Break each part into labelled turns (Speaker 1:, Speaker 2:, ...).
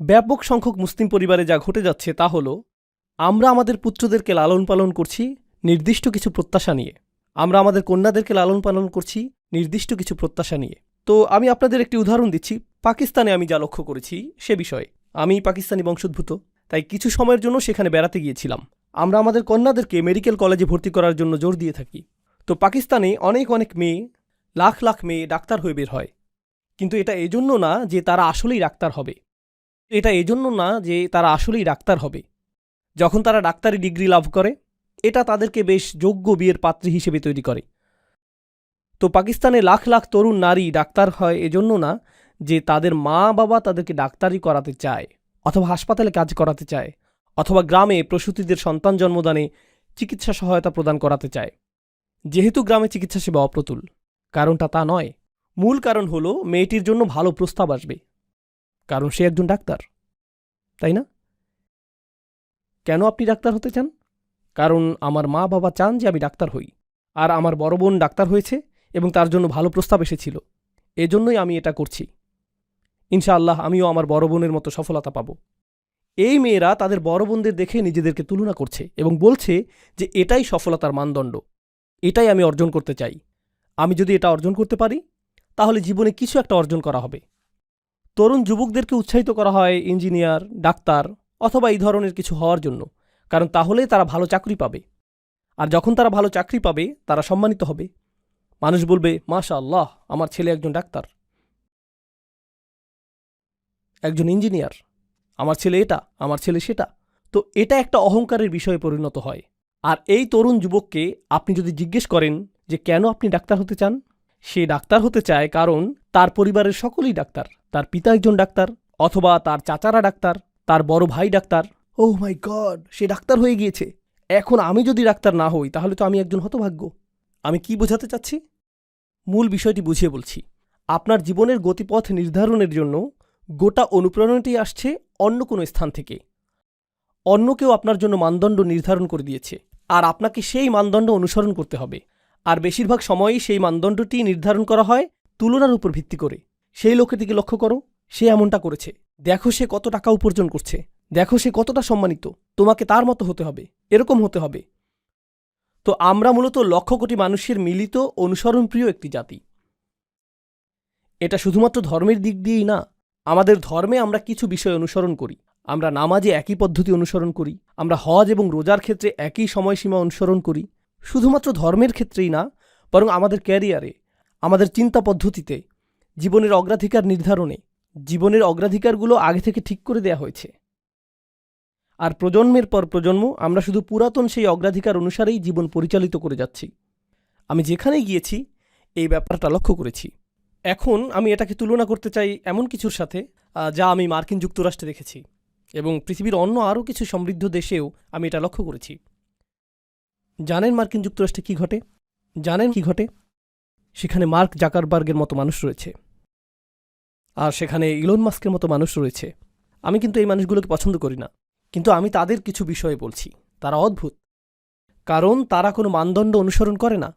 Speaker 1: ব্যাপক সংখ্যক মুসলিম পরিবারে যা ঘটে যাচ্ছে তা হল, আমরা আমাদের পুত্রদেরকে লালন পালন করছি নির্দিষ্ট কিছু প্রত্যাশা নিয়ে। আমরা আমাদের কন্যাদেরকে লালন পালন করছি নির্দিষ্ট কিছু প্রত্যাশা নিয়ে। তো আমি আপনাদের একটি উদাহরণ দিচ্ছি, পাকিস্তানে আমি যা লক্ষ্য করেছি সে বিষয়ে। আমি পাকিস্তানি বংশোদ্ভূত, তাই কিছু সময়ের জন্য সেখানে বেড়াতে গিয়েছিলাম। আমরা আমাদের কন্যাদেরকে মেডিকেল কলেজে ভর্তি করার জন্য জোর দিয়ে থাকি। তো পাকিস্তানে অনেক অনেক মেয়ে, লাখ লাখ মেয়ে ডাক্তার হয়ে বের হয়। কিন্তু এটা এজন্য না যে তারা আসলেই ডাক্তার হবে। এটা এজন্য না যে তারা আসলেই ডাক্তার হবে। যখন তারা ডাক্তারি ডিগ্রি লাভ করে, এটা তাদেরকে বেশ যোগ্য বিয়ের পাত্রী হিসেবে তৈরি করে। তো পাকিস্তানে লাখ লাখ তরুণ নারী ডাক্তার হয় এজন্য না যে তাদের মা বাবা তাদেরকে ডাক্তারি করাতে চায়, অথবা হাসপাতালে কাজ করাতে চায়, অথবা গ্রামে প্রসূতিদের সন্তান জন্মদানে চিকিৎসা সহায়তা প্রদান করাতে চায়। যেহেতু গ্রামে চিকিৎসা সেবা অপ্রতুল, কারণটা তা নয়। মূল কারণ হলো মেয়েটির জন্য ভালো প্রস্তাব আসবে। কারণ সে একজন ডাক্তার, তাই না? কেন আপনি ডাক্তার হতে চান? কারণ আমার মা বাবা চান যে আমি ডাক্তার হই, আর আমার বড় বোন ডাক্তার হয়েছে এবং তার জন্য ভালো প্রস্তাব এসেছিল। এজন্যই আমি এটা করছি। ইনশাআল্লাহ আমিও আমার বড় বোনের মতো সফলতা পাব। এই মেয়েরা তাদের বড় বোনদের দেখে নিজেদেরকে তুলনা করছে এবং বলছে যে এটাই সফলতার মানদণ্ড। এটাই আমি অর্জন করতে চাই। আমি যদি এটা অর্জন করতে পারি, তাহলে জীবনে কিছু একটা অর্জন করা হবে। তরুণ যুবকদেরকে উৎসাহিত করা হয় ইঞ্জিনিয়ার, ডাক্তার অথবা এই ধরনের কিছু হওয়ার জন্য, কারণ তাহলে তারা ভালো চাকরি পাবে। আর যখন তারা ভালো চাকরি পাবে, তারা সম্মানিত হবে। মানুষ বলবে মাশা আল্লাহ আমার ছেলে একজন ডাক্তার। একজন ইঞ্জিনিয়ার। আমার ছেলে এটা, আমার ছেলে সেটা। তো এটা একটা অহংকারের বিষয়ে পরিণত হয়। আর এই তরুণ যুবককে আপনি যদি জিজ্ঞেস করেন যে, কেন আপনি ডাক্তার হতে চান? সে ডাক্তার হতে চায় কারণ তার পরিবারের সকলেই ডাক্তার। তার পিতা একজন ডাক্তার অথবা তার চাচারা ডাক্তার, তার বড় ভাই ডাক্তার। ও মাই গড সে ডাক্তার হয়ে গিয়েছে। এখন আমি যদি ডাক্তার না হই, তাহলে তো আমি একজন হতভাগ্য। আমি কি বোঝাতে চাচ্ছি? মূল বিষয়টি বুঝিয়ে বলছি। আপনার জীবনের গতিপথ নির্ধারণের জন্য গোটা অনুপ্রেরণাটি আসছে অন্য কোনো স্থান থেকে। অন্য কেউ আপনার জন্য মানদণ্ড নির্ধারণ করে দিয়েছে, আর আপনাকে সেই মানদণ্ড অনুসরণ করতে হবে। আর বেশিরভাগ সময়ই সেই মানদণ্ডটি নির্ধারণ করা হয় তুলনার উপর ভিত্তি করে। সেই লোকের দিকে লক্ষ্য করো, সে এমনটা করেছে। দেখো সে কত টাকা উপার্জন করছে। দেখো সে কতটা সম্মানিত। তোমাকে তার মতো হতে হবে, এরকম হতে হবে। তো আমরা মূলত লক্ষ কোটি মানুষের মিলিত, অনুসরণপ্রিয় একটি জাতি। এটা শুধুমাত্র ধর্মের দিক দিয়েই না, আমাদের ধর্মে আমরা কিছু বিষয় অনুসরণ করি। আমরা নামাজে একই পদ্ধতি অনুসরণ করি, আমরা হজ এবং রোজার ক্ষেত্রে একই সময়সীমা অনুসরণ করি। শুধুমাত্র ধর্মের ক্ষেত্রেই না, বরং আমাদের ক্যারিয়ারে, আমাদের চিন্তা পদ্ধতিতে জীবনের অগ্রাধিকার নির্ধারণে। জীবনের অগ্রাধিকারগুলো আগে থেকে ঠিক করে দেয়া হয়েছে। আর প্রজন্মের পর প্রজন্ম আমরা শুধু পুরাতন সেই অগ্রাধিকার অনুসারেই জীবন পরিচালিত করে যাচ্ছি। আমি যেখানেই গিয়েছি, এই ব্যাপারটা লক্ষ্য করেছি। এখন আমি এটাকে তুলনা করতে চাই এমন কিছুর সাথে যা আমি মার্কিন যুক্তরাষ্ট্রে দেখেছি। এবং পৃথিবীর অন্য আরও কিছু সমৃদ্ধ দেশেও আমি এটা লক্ষ্য করেছি। জানেন মার্কিন যুক্তরাষ্ট্রে কি ঘটে? জানেন কি ঘটে? সেখানে মার্ক জাকারবার্গের মতো মানুষ রয়েছে। আর সেখানে ইলন মাস্কের মতো মানুষ রয়েছে। আমি কিন্তু এই মানুষগুলোকে পছন্দ করি না। কিন্তু আমি তাদের কিছু বিষয়ে বলছি। তারা অদ্ভুত। কারণ তারা কোনো মানদণ্ড অনুসরণ করে না।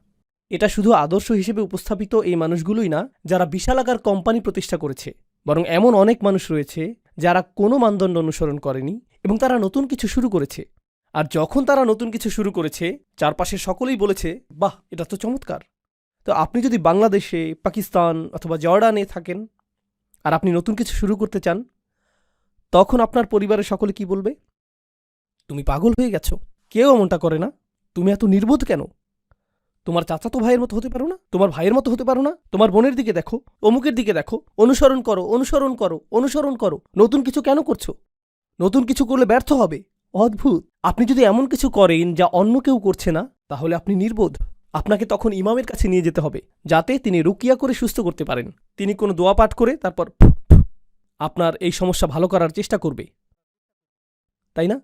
Speaker 1: এটা শুধু আদর্শ হিসেবে উপস্থাপিত এই মানুষগুলোই না, যারা বিশালাকার কোম্পানি প্রতিষ্ঠা করেছে। বরং এমন অনেক মানুষ রয়েছে, যারা কোনো মানদণ্ড অনুসরণ করেনি এবং তারা নতুন কিছু শুরু করেছে। আর যখন তারা নতুন কিছু শুরু করেছে, চারপাশে সকলেই বলেছে, বাহ, এটা তো চমৎকার। তো আপনি যদি বাংলাদেশে, পাকিস্তান অথবা জর্ডানে থাকেন আর আপনি নতুন কিছু শুরু করতে চান, তখন আপনার পরিবারের সকলে কি বলবে? তুমি পাগল হয়ে গেছো। কেউ এমনটা করে না। তুমি এত নির্বোধ কেন? তোমার চাচা তো ভাইয়ের মতো হতে পারো না। তোমার ভাইয়ের মতো হতে পারো না। তোমার বোনের দিকে দেখো, অমুকের দিকে দেখো। অনুসরণ করো অনুসরণ করো অনুসরণ করো। নতুন কিছু কেন করছ? নতুন কিছু করলে ব্যর্থ হবে। অদ্ভুত। আপনি যদি এমন কিছু করেন যা অন্য কেউ করছে না, তাহলে আপনি নির্বোধ। আপনাকে তখন ইমামের কাছে নিয়ে যেতে হবে, যাতে তিনি রুকিয়া করে সুস্থ করতে পারেন। তিনি কোনো দোয়া পাঠ করে তারপর আপনার এই সমস্যা ভালো করার চেষ্টা করবে। তাই না?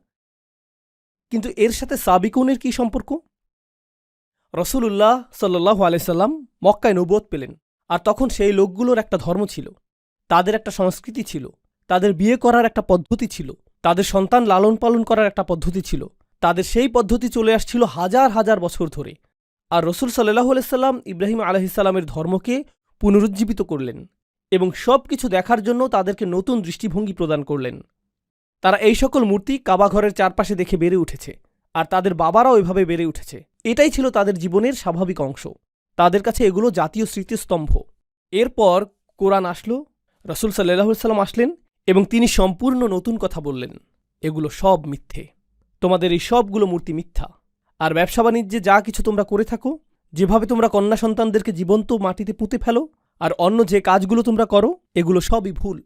Speaker 1: কিন্তু এর সাথে সাবিকুনের কি সম্পর্ক? রসুলুল্লাহ সাল্লাহ আলাইসাল্লাম মক্কায় নবুয়ত পেলেন, আর তখন সেই লোকগুলোর একটা ধর্ম ছিল। তাদের একটা সংস্কৃতি ছিল, তাদের বিয়ে করার একটা পদ্ধতি ছিল, তাদের সন্তান লালন পালন করার একটা পদ্ধতি ছিল, তাদের সেই পদ্ধতি চলে আসছিল হাজার হাজার বছর ধরে। আর রসুল সাল্লাহ আলাইসাল্লাম ইব্রাহিম আলহিসাল্লামের ধর্মকে পুনরুজ্জীবিত করলেন এবং সব কিছু দেখার জন্য তাদেরকে নতুন দৃষ্টিভঙ্গি প্রদান করলেন। তারা এই সকল মূর্তি কাবাঘরের চারপাশে দেখে বেড়ে উঠেছে, আর তাদের বাবারাও এভাবে বেড়ে উঠেছে। এটাই ছিল তাদের জীবনের স্বাভাবিক অংশ। তাদের কাছে এগুলো জাতীয় স্মৃতিস্তম্ভ। এরপর কোরআন আসলো, রসুল সাল্লাম আসলেন এবং তিনি সম্পূর্ণ নতুন কথা বললেন। এগুলো সব মিথ্যে। তোমাদের এই সবগুলো মূর্তি মিথ্যা। আর ব্যবসা বাণিজ্যে যা কিছু তোমরা করে থাকো, যেভাবে তোমরা কন্যা সন্তানদেরকে জীবন্ত মাটিতে পুঁতে ফেলো আর অন্য যে কাজগুলো তোমরা করো, এগুলো সবই ভুল।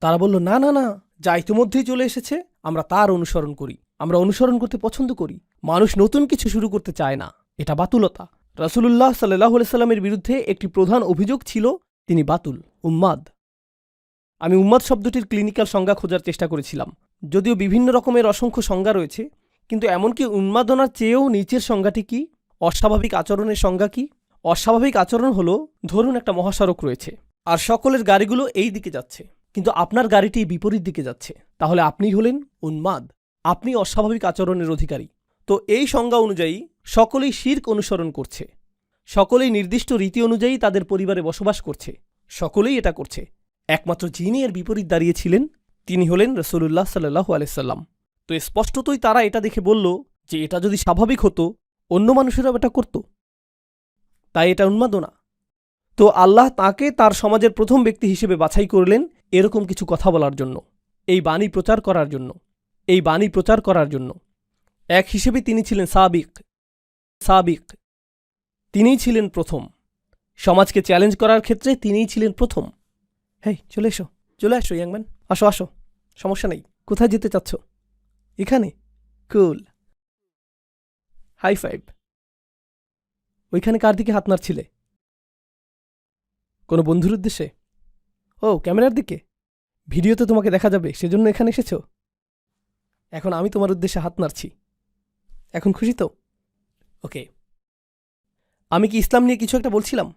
Speaker 1: তারা বলল, না না না, যা ইতিমধ্যেই চলে এসেছে, আমরা তার অনুসরণ করি। আমরা অনুসরণ করতে পছন্দ করি। মানুষ নতুন কিছু শুরু করতে চায় না। এটা বাতুলতা। রসুলুল্লাহ সাল্লাহ সাল্লামের বিরুদ্ধে একটি প্রধান অভিযোগ ছিল, তিনি বাতুল, উম্মাদ। আমি উম্মাদ শব্দটির ক্লিনিক্যাল সংজ্ঞা খোঁজার চেষ্টা করেছিলাম। যদিও বিভিন্ন রকমের অসংখ্য সংজ্ঞা রয়েছে কিন্তু এমনকি উন্মাদনার চেয়েও নিচের সংজ্ঞাটি কি? অস্বাভাবিক আচরণের সংজ্ঞা কি? অস্বাভাবিক আচরণ হলো, ধরুন একটা মহাসড়ক রয়েছে, আর সকলের গাড়িগুলো এই দিকে যাচ্ছে, কিন্তু আপনার গাড়িটি বিপরীত দিকে যাচ্ছে, তাহলে আপনি হলেন উন্মাদ, আপনি অস্বাভাবিক আচরণের অধিকারী। তো এই সংজ্ঞা অনুযায়ী, সকলেই শির্ক অনুসরণ করছে, সকলেই নির্দিষ্ট রীতি অনুযায়ী তাদের পরিবারে বসবাস করছে, সকলেই এটা করছে, একমাত্র যিনি এর বিপরীত দাঁড়িয়েছিলেন তিনি হলেন রসুল্লাহ সাল্লাহ আলাইসাল্লাম তো স্পষ্টতই তারা এটা দেখে বলল যে এটা যদি স্বাভাবিক হতো, অন্য মানুষেরাও এটা করত। তাই এটা উন্মাদনা। তো আল্লাহ তাকে তার সমাজের প্রথম ব্যক্তি হিসেবে বাছাই করলেন এরকম কিছু কথা বলার জন্য, এই বাণী প্রচার করার জন্য, এই বাণী প্রচার করার জন্য। এক হিসেবে তিনি ছিলেন সাবিক। সাবিক। তিনিই ছিলেন প্রথম। সমাজকে চ্যালেঞ্জ করার ক্ষেত্রে তিনিই ছিলেন প্রথম। হেই, চলে এসো, চলে আসো ইয়াংম্যান। আসো আসো। সমস্যা নেই। কোথায় যেতে চাচ্ছ? এখানে? কুল। High five. ওইখানে কার দিকে হাত নাড়ছিলে? কোনো বন্ধুর উদ্দেশ্যে? ও, ক্যামেরার দিকে? ভিডিওতে তোমাকে দেখা যাবে, সেজন্য এখানে এসেছ? এখন আমি তোমার উদ্দেশ্যে হাত নাড়ছি। এখন খুশি তো? ওকে। আমি কি ইসলাম নিয়ে কিছু একটা বলছিলাম?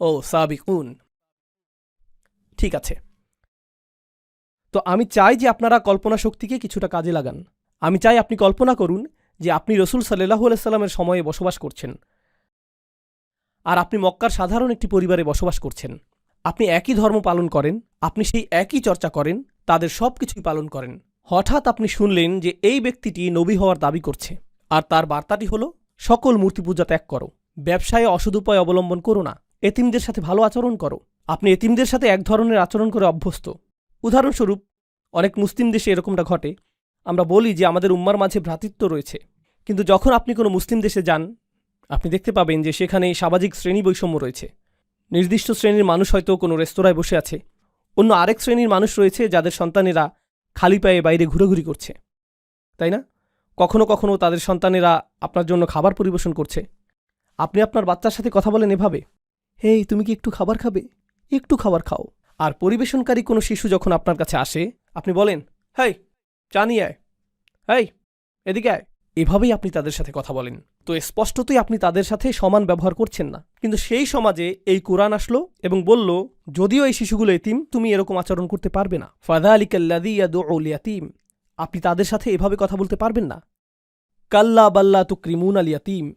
Speaker 1: ও, সাবিকুন। ঠিক আছে। তো আমি চাই যে আপনারা কল্পনা শক্তিকে কিছুটা কাজে লাগান। আমি চাই আপনি কল্পনা করুন যে আপনি রসুল সাল্লাহু আলাইসাল্লামের সময়ে বসবাস করছেন। আর আপনি মক্কার সাধারণ একটি পরিবারে বসবাস করছেন। আপনি একই ধর্ম পালন করেন, আপনি সেই একই চর্চা করেন, তাদের সব কিছুই পালন করেন। হঠাৎ আপনি শুনলেন যে এই ব্যক্তিটি নবী হওয়ার দাবি করছে। আর তার বার্তাটি হল, সকল মূর্তি পূজা ত্যাগ করো, ব্যবসায় অসদুপায় অবলম্বন করো না, এতিমদের সাথে ভালো আচরণ করো। আপনি এতিমদের সাথে এক ধরনের আচরণ করে অভ্যস্ত। উদাহরণস্বরূপ, অনেক মুসলিম দেশে এরকমটা ঘটে। আমরা বলি যে আমাদের উম্মার মাঝে ভ্রাতৃত্ব রয়েছে। কিন্তু যখন আপনি কোনো মুসলিম দেশে যান, আপনি দেখতে পাবেন যে সেখানে সামাজিক শ্রেণি বৈষম্য রয়েছে। নির্দিষ্ট শ্রেণির মানুষ হয়তো কোনো রেস্তোরাঁয় বসে আছে। অন্য আরেক শ্রেণির মানুষ রয়েছে যাদের সন্তানেরা খালি পায়ে বাইরে ঘুরোঘুরি করছে। তাই না? কখনো কখনো তাদের সন্তানেরা আপনার জন্য খাবার পরিবেশন করছে। আপনি আপনার বাচ্চার সাথে কথা বলেন এভাবে, হেই, তুমি কি একটু খাবার খাবে? একটু খাবার খাও। আর পরিবেশনকারী কোনো শিশু যখন আপনার কাছে আসে, আপনি বলেন, হেই, চা নিয়ে আয়। হেই, এদিকে আয়। এভাবেই আপনি তাদের সাথে কথা বলেন। তো স্পষ্টতই আপনি তাদের সাথে সমান ব্যবহার করছেন না। কিন্তু সেই সমাজে এই কোরআন আসলো এবং বলল, যদিও এই শিশুগুলো এতিম, তুমি এরকম আচরণ করতে পারবে না। ফাদা আলী কাল্লাদি ইয়াতিম আপনি তাদের সাথে এভাবে কথা বলতে পারবেন না। কাল্লা বাল্লা তু ক্রিমুন আল ইয়াতিম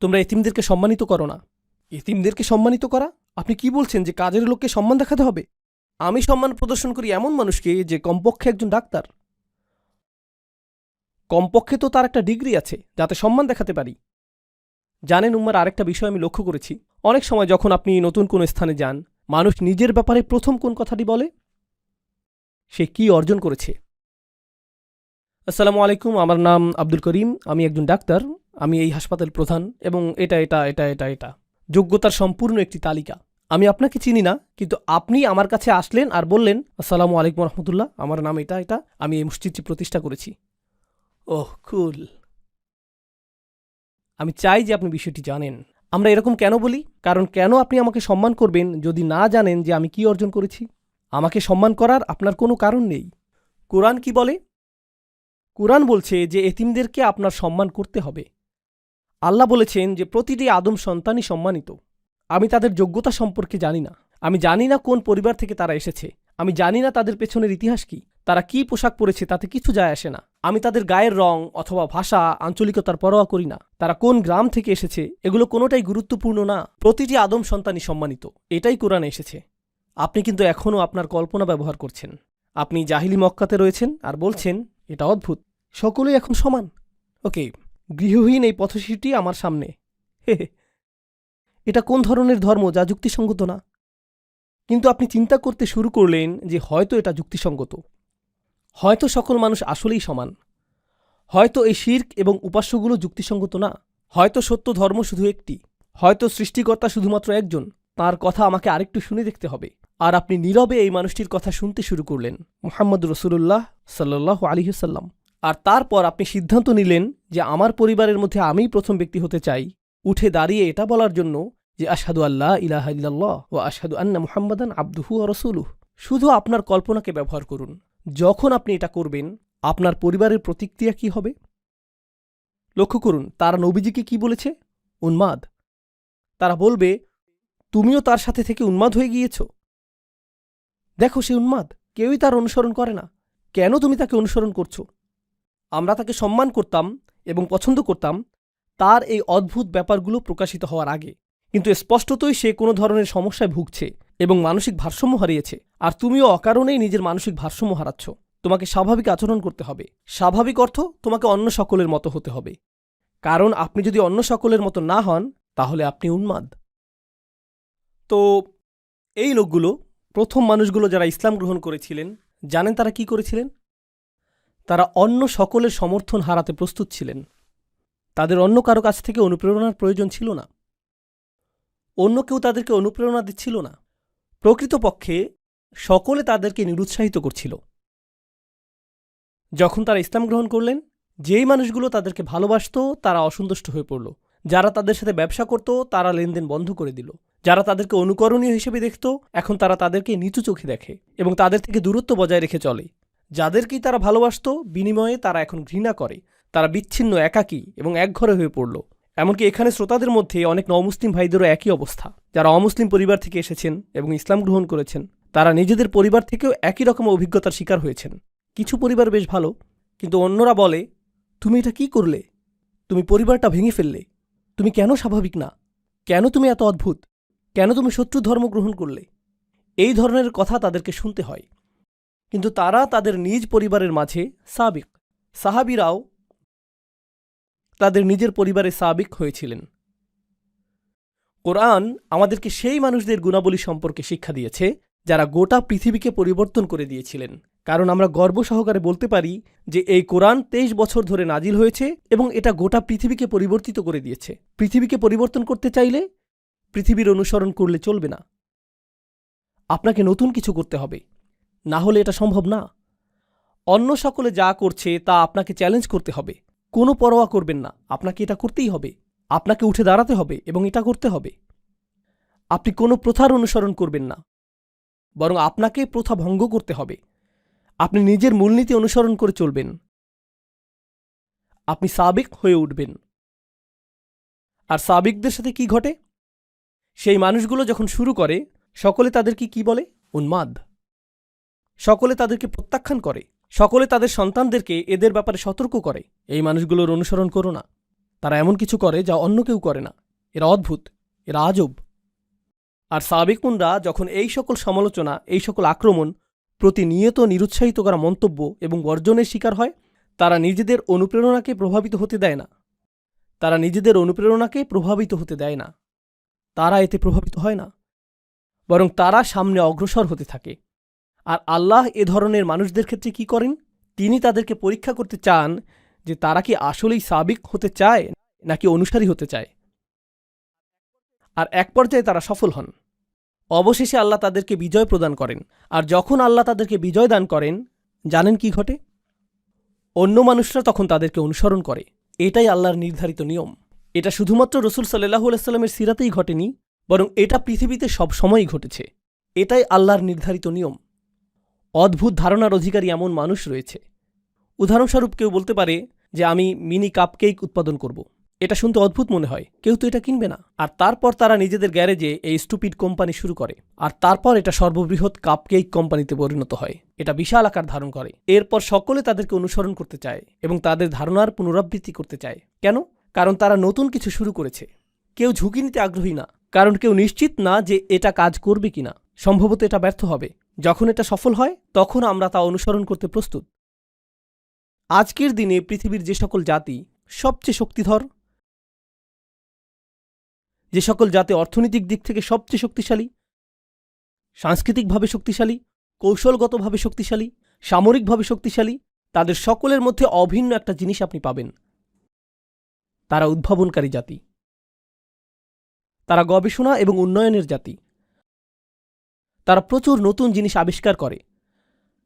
Speaker 1: তোমরা এতিমদেরকে সম্মানিত করো না। এতিমদেরকে সম্মানিত করা? আপনি কি বলছেন যে কাজের লোককে সম্মান দেখাতে হবে? আমি সম্মান প্রদর্শন করি এমন মানুষকে যে কমপক্ষে একজন ডাক্তার। কমপক্ষে তো তার একটা ডিগ্রি আছে, যাতে সম্মান দেখাতে পারি। জানেন উম্মার, আরেকটা বিষয় আমি লক্ষ্য করেছি। অনেক সময় যখন আপনি নতুন কোনো স্থানে যান, মানুষ নিজের ব্যাপারে প্রথম কোন কথাটি বলে? সে কি অর্জন করেছে? আসসালামু আলাইকুম, আমার নাম আব্দুল করিম, আমি একজন ডাক্তার, আমি এই হাসপাতাল প্রধান এবং এটা এটা এটা এটা এটা। যোগ্যতার সম্পূর্ণ একটি তালিকা। আমি আপনাকে চিনি না, কিন্তু আপনি আমার কাছে আসলেন আর বললেন, আসসালামু আলাইকুম রহমতুল্লাহ আমার নাম এটা এটা, আমি এই মসজিদটি প্রতিষ্ঠা করেছি। ওহ, কুল। আমি চাই যে আপনি বিষয়টি জানেন। আমরা এরকম কেন বলি? কারণ কেন আপনি আমাকে সম্মান করবেন যদি না জানেন যে আমি কি অর্জন করেছি? আমাকে সম্মান করার আপনার কোনো কারণ নেই। কোরআন কি বলে? কোরআন বলছে যে এতিমদেরকে আপনার সম্মান করতে হবে। আল্লাহ বলেছেন যে প্রতিটি আদম সন্তানই সম্মানিত। আমি তাদের যোগ্যতা সম্পর্কে জানি না। আমি জানি না কোন পরিবার থেকে তারা এসেছে। আমি জানি না তাদের পেছনের ইতিহাস কি। তারা কি পোশাক পরেছে তাতে কিছু যায় আসে না। আমি তাদের গায়ের রং অথবা ভাষা, আঞ্চলিকতার পরোয়া করি না। তারা কোন গ্রাম থেকে এসেছে, এগুলো কোনোটাই গুরুত্বপূর্ণ না। প্রতিটি আদম সন্তানই সম্মানিত। এটাই কোরআনে এসেছে। আপনি কিন্তু এখনও আপনার কল্পনা ব্যবহার করছেন। আপনি জাহিলি মক্কাতে রয়েছেন আর বলছেন, এটা অদ্ভুত। সকলেই এখন সমান। ওকে, গৃহহীন এই পথশিটি আমার সামনে। হে। এটা কোন ধরনের ধর্ম যা যুক্তিসঙ্গত না? কিন্তু আপনি চিন্তা করতে শুরু করলেন যে হয়তো এটা যুক্তিসঙ্গত। হয়তো সকল মানুষ আসলেই সমান। হয়তো এই শির্ক এবং উপাস্যগুলো যুক্তিসঙ্গত না। হয়তো সত্য ধর্ম শুধু একটি। হয়তো সৃষ্টিকর্তা শুধুমাত্র একজন। তার কথা আমাকে আরেকটু শুনে দেখতে হবে। আর আপনি নীরবে এই মানুষটির কথা শুনতে শুরু করলেন, মোহাম্মদ রসুল্লাহ সাল্লাহ আলিহাল্লাম আর তারপর আপনি সিদ্ধান্ত নিলেন যে আমার পরিবারের মধ্যে আমিই প্রথম ব্যক্তি হতে চাই। উঠে দাঁড়িয়ে এটা বলার জন্য যে আশহাদু আল্লাহ ইলাহা ইল্লাল্লাহ ও আশহাদু আন্না মুহাম্মাদান আব্দুহু রসুলুহ। শুধু আপনার কল্পনাকে ব্যবহার করুন। যখন আপনি এটা করবেন, আপনার পরিবারের প্রতিক্রিয়া কি হবে? লক্ষ্য করুন, তারা নবীজিকে কি বলেছে? উন্মাদ। তারা বলবে, তুমিও তার সাথে থেকে উন্মাদ হয়ে গিয়েছ। দেখো সে উন্মাদ। কেউই তার অনুসরণ করে না। কেন তুমি তাকে অনুসরণ করছ? আমরা তাকে সম্মান করতাম এবং পছন্দ করতাম তার এই অদ্ভুত ব্যাপারগুলো প্রকাশিত হওয়ার আগে। কিন্তু স্পষ্টতই সে কোনো ধরনের সমস্যায় ভুগছে এবং মানসিক ভারসাম্য হারিয়েছে। আর তুমিও অকারণেই নিজের মানসিক ভারসাম্য হারাচ্ছ। তোমাকে স্বাভাবিক আচরণ করতে হবে। স্বাভাবিক অর্থ তোমাকে অন্য সকলের মতো হতে হবে। কারণ আপনি যদি অন্য সকলের মতো না হন, তাহলে আপনি উন্মাদ। তো এই লোকগুলো, প্রথম মানুষগুলো যারা ইসলাম গ্রহণ করেছিলেন, জানেন তারা কি করেছিলেন? তারা অন্য সকলের সমর্থন হারাতে প্রস্তুত ছিলেন। তাদের অন্য কারও কাছ থেকে অনুপ্রেরণার প্রয়োজন ছিল না। অন্য কেউ তাদেরকে অনুপ্রেরণা দিচ্ছিল না। প্রকৃতপক্ষে সকলে তাদেরকে নিরুৎসাহিত করছিল। যখন তারা ইসলাম গ্রহণ করলেন, যেই মানুষগুলো তাদেরকে ভালোবাসত, তারা অসন্তুষ্ট হয়ে পড়ল। যারা তাদের সাথে ব্যবসা করত, তারা লেনদেন বন্ধ করে দিল। যারা তাদেরকে অনুকরণীয় হিসেবে দেখত, এখন তারা তাদেরকে নিচু চোখে দেখে এবং তাদের থেকে দূরত্ব বজায় রেখে চলে। যাদেরকেই তারা ভালোবাসত, বিনিময়ে তারা এখন ঘৃণা করে। তারা বিচ্ছিন্ন, একাকী এবং একঘরে হয়ে পড়ল। এমনকি এখানে শ্রোতাদের মধ্যে অনেক নমুসলিম ভাইদেরও একই অবস্থা। যারা অমুসলিম পরিবার থেকে এসেছেন এবং ইসলাম গ্রহণ করেছেন, তারা নিজেদের পরিবার থেকেও একই রকম অভিজ্ঞতার শিকার হয়েছেন। কিছু পরিবার বেশ ভালো, কিন্তু অন্যরা বলে, তুমি এটা কি করলে? তুমি পরিবারটা ভেঙে ফেললে। তুমি কেন স্বাভাবিক না? কেন তুমি এত অদ্ভুত? কেন তুমি শত্রু ধর্ম গ্রহণ করলে? এই ধরনের কথা তাদেরকে শুনতে হয়। কিন্তু তারা তাদের নিজ পরিবারের মাঝে সাবিক সাহাবিরাও তাদের নিজের পরিবারে সাবিক হয়েছিলেন। কোরআন আমাদেরকে সেই মানুষদের গুণাবলী সম্পর্কে শিক্ষা দিয়েছে, যারা গোটা পৃথিবীকে পরিবর্তন করে দিয়েছিলেন। কারণ আমরা গর্ব সহকারে বলতে পারি যে এই কোরআন তেইশ বছর ধরে নাজিল হয়েছে এবং এটা গোটা পৃথিবীকে পরিবর্তিত করে দিয়েছে। পৃথিবীকে পরিবর্তন করতে চাইলে পৃথিবীর অনুসরণ করলে চলবে না। আপনাকে নতুন কিছু করতে হবে। না হলে এটা সম্ভব না। অন্য সকলে যা করছে তা আপনাকে চ্যালেঞ্জ করতে হবে। কোনো পরোয়া করবেন না। আপনাকে এটা করতেই হবে। আপনাকে উঠে দাঁড়াতে হবে এবং এটা করতে হবে। আপনি কোনো প্রথার অনুসরণ করবেন না। বরং আপনাকে প্রথা ভঙ্গ করতে হবে। আপনি নিজের মূলনীতি অনুসরণ করে চলবেন। আপনি সাবেক হয়ে উঠবেন। আর সাবেকদের সাথে কি ঘটে? সেই মানুষগুলো যখন শুরু করে, সকলে তাদেরকে কি বলে? উন্মাদ। সকলে তাদেরকে প্রত্যাখ্যান করে। সকলে তাদের সন্তানদেরকে এদের ব্যাপারে সতর্ক করে। এই মানুষগুলোর অনুসরণ করো না। তারা এমন কিছু করে যা অন্য কেউ করে না। এরা অদ্ভুত, এরা আজব। আর সাবেকুনরা যখন এই সকল সমালোচনা, এই সকল আক্রমণ, প্রতিনিয়ত নিরুৎসাহিত করা মন্তব্য এবং বর্জনের শিকার হয়, তারা নিজেদের অনুপ্রেরণাকে প্রভাবিত হতে দেয় না। তারা নিজেদের অনুপ্রেরণাকে প্রভাবিত হতে দেয় না। তারা এতে প্রভাবিত হয় না। বরং তারা সামনে অগ্রসর হতে থাকে। আর আল্লাহ এ ধরনের মানুষদের ক্ষেত্রে কি করেন? তিনি তাদেরকে পরীক্ষা করতে চান যে তারা কি আসলেই সাবিক হতে চায় নাকি অনুসারী হতে চায়। আর এক পর্যায়ে তারা সফল হন। অবশেষে আল্লাহ তাদেরকে বিজয় প্রদান করেন। আর যখন আল্লাহ তাদেরকে বিজয় দান করেন, জানেন কি ঘটে? অন্য মানুষরা তখন তাদেরকে অনুসরণ করে। এটাই আল্লাহর নির্ধারিত নিয়ম। এটা শুধুমাত্র রসুল সাল্লাহু আলাইস্লামের সিরাতেই ঘটেনি, বরং এটা পৃথিবীতে সব সময়ই ঘটেছে। এটাই আল্লাহর নির্ধারিত নিয়ম। অদ্ভুত ধারণার অধিকারী এমন মানুষ রয়েছে। উদাহরণস্বরূপ কেউ বলতে পারে যে, আমি মিনি কাপকেক উৎপাদন করব। এটা শুনতে অদ্ভুত মনে হয়। কেউ তো এটা কিনবে না। আর তারপর তারা নিজেদের গ্যারেজে এই স্টুপিড কোম্পানি শুরু করে। আর তারপর এটা সর্ববৃহৎ কাপকেক কোম্পানিতে পরিণত হয়। এটা বিশাল আকার ধারণ করে। এরপর সকলে তাদেরকে অনুসরণ করতে চায় এবং তাদের ধারণার পুনরাবৃত্তি করতে চায়। কেন? কারণ তারা নতুন কিছু শুরু করেছে। কেউ ঝুঁকি নিতে আগ্রহী না। কারণ কেউ নিশ্চিত না যে এটা কাজ করবে কিনা। সম্ভবত এটা ব্যর্থ হবে। যখন এটা সফল হয়, তখন আমরা তা অনুসরণ করতে প্রস্তুত। আজকের দিনে পৃথিবীর যে সকল জাতি সবচেয়ে শক্তিধর, যে সকল জাতি অর্থনৈতিক দিক থেকে সবচেয়ে শক্তিশালী, সাংস্কৃতিকভাবে শক্তিশালী, কৌশলগতভাবে শক্তিশালী, সামরিকভাবে শক্তিশালী, তাদের সকলের মধ্যে অভিন্ন একটা জিনিস আপনি পাবেন। তারা উদ্ভাবনকারী জাতি। তারা গবেষণা এবং উন্নয়নের জাতি। তারা প্রচুর নতুন জিনিস আবিষ্কার করে।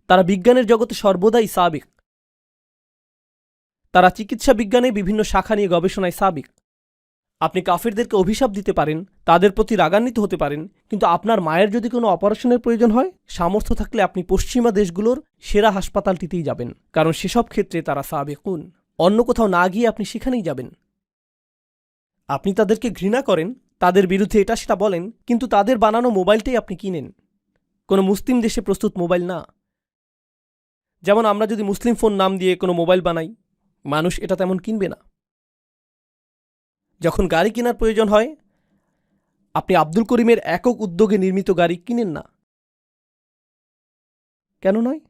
Speaker 1: তারা বিজ্ঞানের জগতে সর্বদাই সাবিক। তারা চিকিৎসা বিজ্ঞানে বিভিন্ন শাখা নিয়ে গবেষণায় সাবিক। আপনি কাফেরদেরকে অভিশাপ দিতে পারেন, তাদের প্রতি রাগান্বিত হতে পারেন, কিন্তু আপনার মায়ের যদি কোনো অপারেশনের প্রয়োজন হয়, সামর্থ্য থাকলে আপনি পশ্চিমা দেশগুলোর সেরা হাসপাতালটিতেই যাবেন, কারণ সেসব ক্ষেত্রে তারা সাবেকুন। অন্য কোথাও না গিয়ে আপনি সেখানেই যাবেন। আপনি তাদেরকে ঘৃণা করেন, তাদের বিরুদ্ধে এটা সেটা বলেন, কিন্তু তাদের বানানো মোবাইলটাই আপনি কিনেন। কোনো মুসলিম দেশে প্রস্তুত মোবাইল না। যেমন আমরা যদি মুসলিম ফোন নাম দিয়ে কোনো মোবাইল বানাই, মানুষ এটা তেমন কিনবে না। যখন গাড়ি কেনার প্রয়োজন হয়, আপনি আব্দুল করিমের একক উদ্যোগে নির্মিত গাড়ি কিনেন না। কেন নয়?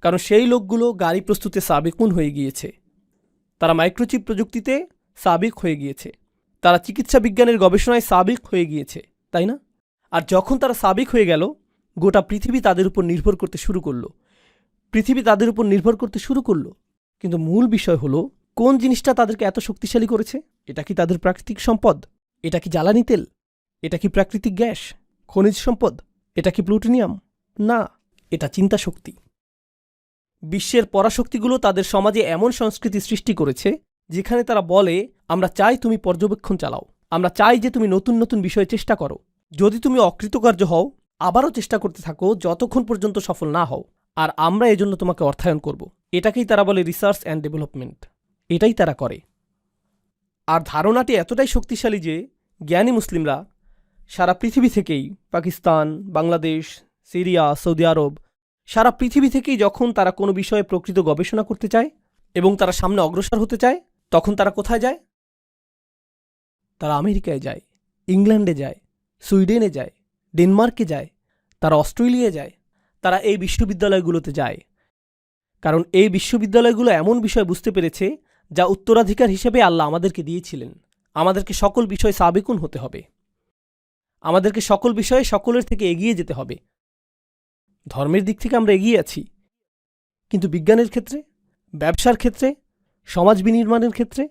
Speaker 1: কারণ সেই লোকগুলো গাড়ি প্রস্তুতে সাবেকুন হয়ে গিয়েছে। তারা মাইক্রোচিপ প্রযুক্তিতে সাবিক হয়ে গিয়েছে। তারা চিকিৎসা বিজ্ঞানের গবেষণায় সাবিক হয়ে গিয়েছে, তাই না? আর যখন তারা সাবিক হয়ে গেল গোটা পৃথিবী তাদের উপর নির্ভর করতে শুরু করল। পৃথিবী তাদের উপর নির্ভর করতে শুরু করল। কিন্তু মূল বিষয় হলো, কোন জিনিসটা তাদেরকে এত শক্তিশালী করেছে? এটা কি তাদের প্রাকৃতিক সম্পদ? এটা কি জ্বালানি তেল? এটা কি প্রাকৃতিক গ্যাস? খনিজ সম্পদ? এটা কি প্লুটোনিয়াম? না, এটা চিন্তা শক্তি। বিশ্বের পরাশক্তিগুলো তাদের সমাজে এমন সংস্কৃতি সৃষ্টি করেছে, যেখানে তারা বলে, আমরা চাই তুমি পর্যবেক্ষণ চালাও। আমরা চাই যে তুমি নতুন নতুন বিষয়ে চেষ্টা করো। যদি তুমি অকৃতকার্য হও আবারও চেষ্টা করতে থাকো যতক্ষণ পর্যন্ত সফল না হও। আর আমরা এজন্য তোমাকে অর্থায়ন করব। এটাকেই তারা বলে রিসার্চ অ্যান্ড ডেভেলপমেন্ট এটাই তারা করে। আর ধারণাটি এতটাই শক্তিশালী যে জ্ঞানী মুসলিমরা সারা পৃথিবী থেকেই Pakistan, Bangladesh, Syria, Saudi Arab, সারা পৃথিবী থেকেই যখন তারা কোনো বিষয়ে প্রকৃত গবেষণা করতে চায় এবং তারা সামনে অগ্রসর হতে চায়, তখন তারা কোথায় যায়? তারা আমেরিকায় যায়, ইংল্যান্ডে যায়, সুইডেনে যায়, ডেনমার্কে যায় তারা অস্ট্রেলিয়ায় যায়, তারা এই বিশ্ববিদ্যালয়গুলোতে যায়। কারণ এই বিশ্ববিদ্যালয়গুলো এমন বিষয় বুঝতে পেরেছে যা উত্তরাধিকার হিসেবে আল্লাহ আমাদেরকে দিয়েছিলেন। আমাদেরকে সকল বিষয়ে সাবেকুন হতে হবে। আমাদেরকে সকল বিষয়ে সকলের থেকে এগিয়ে যেতে হবে। ধর্মের দিক থেকে আমরা এগিয়ে আছি। কিন্তু বিজ্ঞানের ক্ষেত্রে, ব্যবসার ক্ষেত্রে, সমাজ বিনির্মাণের ক্ষেত্রে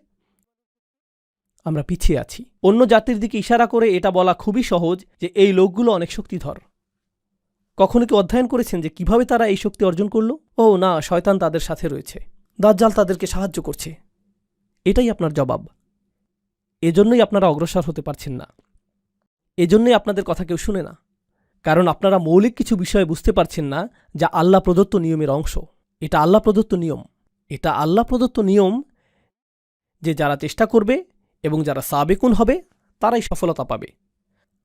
Speaker 1: আমরা পিছিয়ে আছি। অন্য জাতির দিকে ইশারা করে এটা বলা খুবই সহজ যে এই লোকগুলো অনেক শক্তিধর। কখনো কি অধ্যয়ন করেছেন যে কীভাবে তারা এই শক্তি অর্জন করল? ও না, শয়তান তাদের সাথে রয়েছে। দাজ্জাল তাদেরকে সাহায্য করছে। এটাই আপনার জবাব। এজন্যই আপনারা অগ্রসর হতে পারছেন না। এজন্যই আপনাদের কথা কেউ শুনে না। কারণ আপনারা মৌলিক কিছু বিষয়ে বুঝতে পারছেন না যা আল্লাহ প্রদত্ত নিয়মের অংশ। এটা আল্লাহ প্রদত্ত নিয়ম। এটা আল্লাহ প্রদত্ত নিয়ম যে যারা চেষ্টা করবে এবং যারা সাবেকুন হবে, তারাই সফলতা পাবে।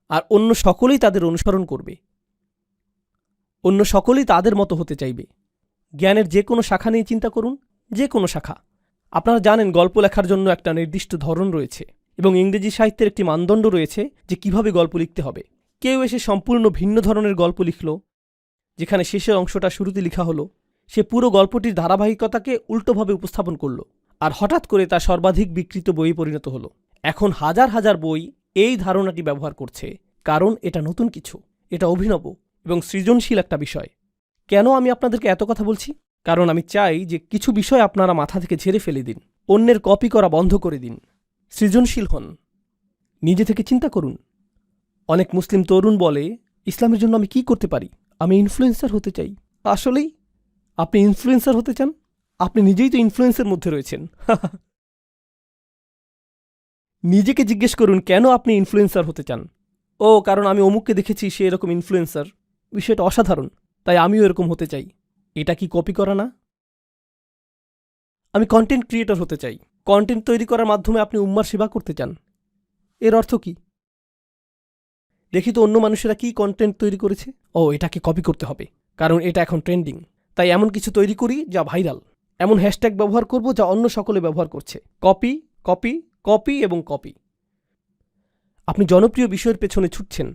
Speaker 1: আর অন্য সকলেই তাদের অনুসরণ করবে। অন্য সকলেই তাদের মতো হতে চাইবে। জ্ঞানের যে কোনো শাখা নিয়ে চিন্তা করুন, যে কোনো শাখা। আপনারা জানেন গল্প লেখার জন্য একটা নির্দিষ্ট ধরন রয়েছে এবং ইংরেজি সাহিত্যের একটি মানদণ্ড রয়েছে যে কীভাবে গল্প লিখতে হবে। কেউ এসে সম্পূর্ণ ভিন্ন ধরনের গল্প লিখল, যেখানে শেষের অংশটা শুরুতে লেখা হলো, সে পুরো গল্পটির ধারাবাহিকতাকে উল্টোভাবে উপস্থাপন করল আর হঠাৎ করে তা সর্বাধিক বিকৃত বইয়ে পরিণত হলো। এখন হাজার হাজার বই এই ধারণাটি ব্যবহার করছে, কারণ এটা নতুন কিছু, এটা অভিনব। এবং সৃজনশীল একটা বিষয়। কেন আমি আপনাদেরকে এত কথা বলছি? কারণ আমি চাই যে কিছু বিষয় আপনারা মাথা থেকে ঝেড়ে ফেলে দিন, অন্যের কপি করা বন্ধ করে দিন। সৃজনশীল হন। নিজে থেকে চিন্তা করুন। অনেক মুসলিম তরুণ বলে, ইসলামের জন্য আমি কি করতে পারি? আমি ইনফ্লুয়েন্সার হতে চাই। আসলেই, আপনি ইনফ্লুয়েন্সার হতে চান? আপনি নিজেই তো ইনফ্লুয়েন্সের মধ্যে রয়েছেন। নিজেকে জিজ্ঞেস করুন, কেন আপনি ইনফ্লুয়েন্সার হতে চান? ও, কারণ আমি অমুককে দেখেছি, সে এরকম ইনফ্লুয়েন্সার বিষয়টা অসাধারণ, তাই আমিও এরকম হতে চাই। এটা কি কপি করা না? আমি কন্টেন্ট ক্রিয়েটর হতে চাই। কন্টেন্ট তৈরি করার মাধ্যমে আপনি উম্মার সেবা করতে চান। এর অর্থ কি? দেখি তো অন্য মানুষেরা কি কন্টেন্ট তৈরি করেছে। ও, এটাকে কপি করতে হবে, কারণ এটা এখন ট্রেন্ডিং তাই এমন কিছু তৈরি করি যা ভাইরাল এমন হ্যাশট্যাগ ব্যবহার করব যা অন্য সকলে ব্যবহার করছে। কপি কপি কপি এবং কপি আপনি জনপ্রিয় বিষয়ের পেছনে ছুটছেন।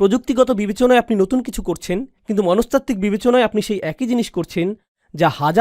Speaker 1: প্রযুক্তিগত বিবেচনায় আপনি নতুন কিছু করছেন, কিন্তু মনস্তাত্ত্বিক বিবেচনায় আপনি সেই একই জিনিস করছেন, যা হাজার